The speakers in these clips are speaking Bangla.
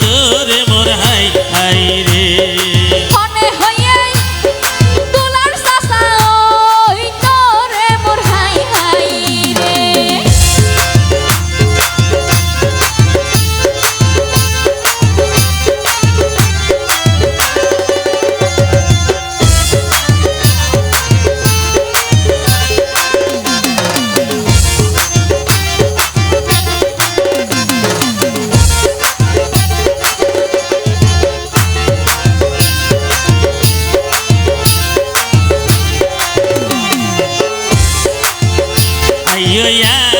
তোরে মোর হাই হাই রে। ஐயோ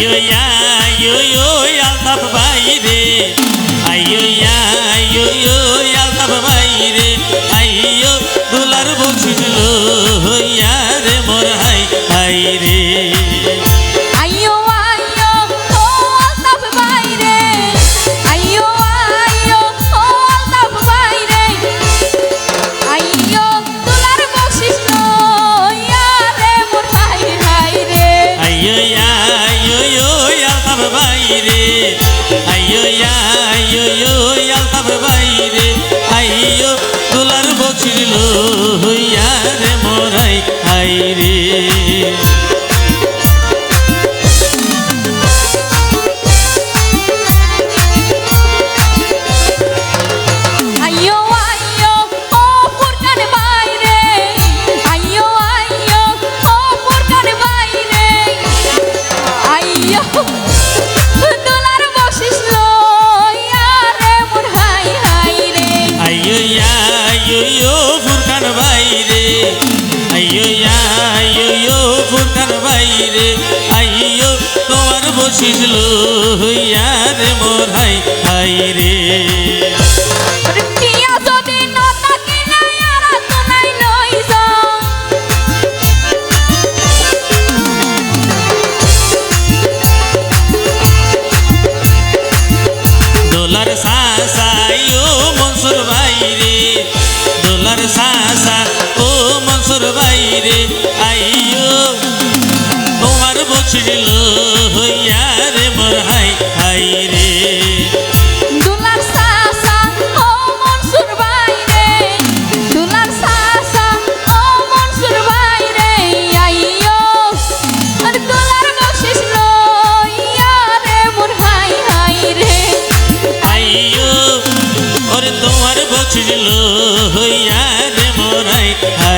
আয়ো আয়ো আলতাফ ভাই রে আয়ো আয়ো আলতাফ ভাই রে আলতাফ বাইরে। আইয়ো আইয়ো আলতাফ বাইরে। আইয়ো তোলার বছিল হইয়া রে শিজলু হইয়া রে মোর হাই হাই রে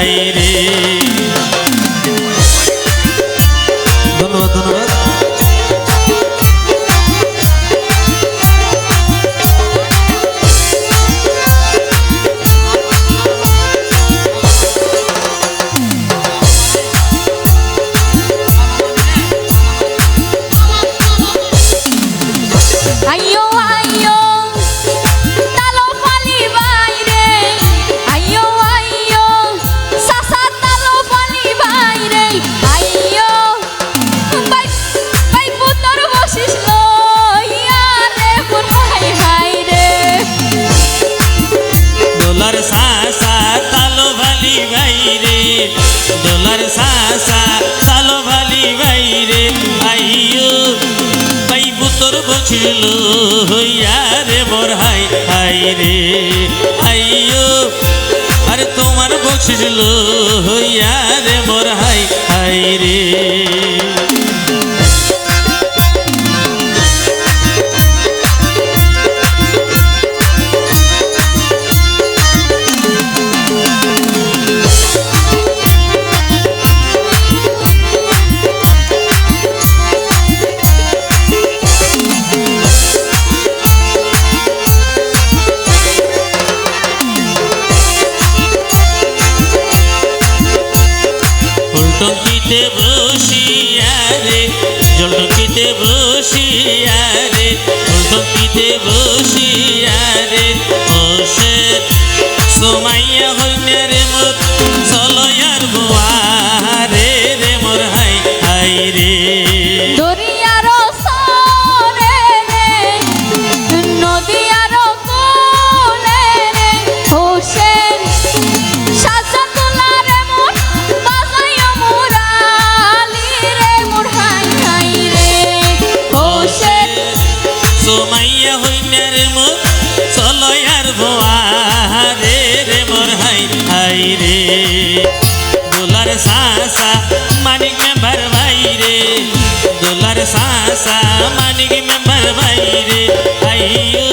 নাই রে। ধন্যবাদ ধন্যবাদ। হইয়া রে মোর হাই হাই রে আইয়ো আরে তোমার বসিল হইয়া রে মোর হাই হাই রে। জলটঙ্কিতে বসিয়া রে ফুলটঙ্কিতে বসিয়া রে বসে সোমাইয়া হইনে সোমাইয়া হইনে রে মোর চলয়ার বুয়ারে রে মোর, হাই হাই রে। দোলার সাসা মানিক মেম্বার ভাই রে দোলার সাসা মানিক মেম্বার ভাই রে আইয়ো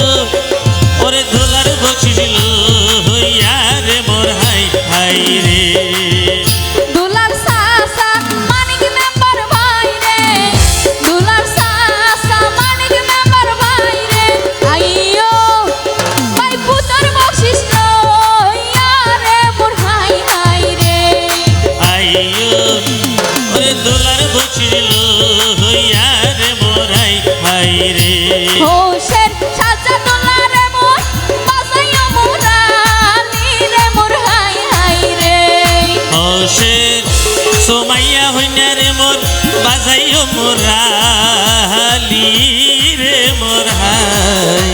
মোরালি রে মোর হাই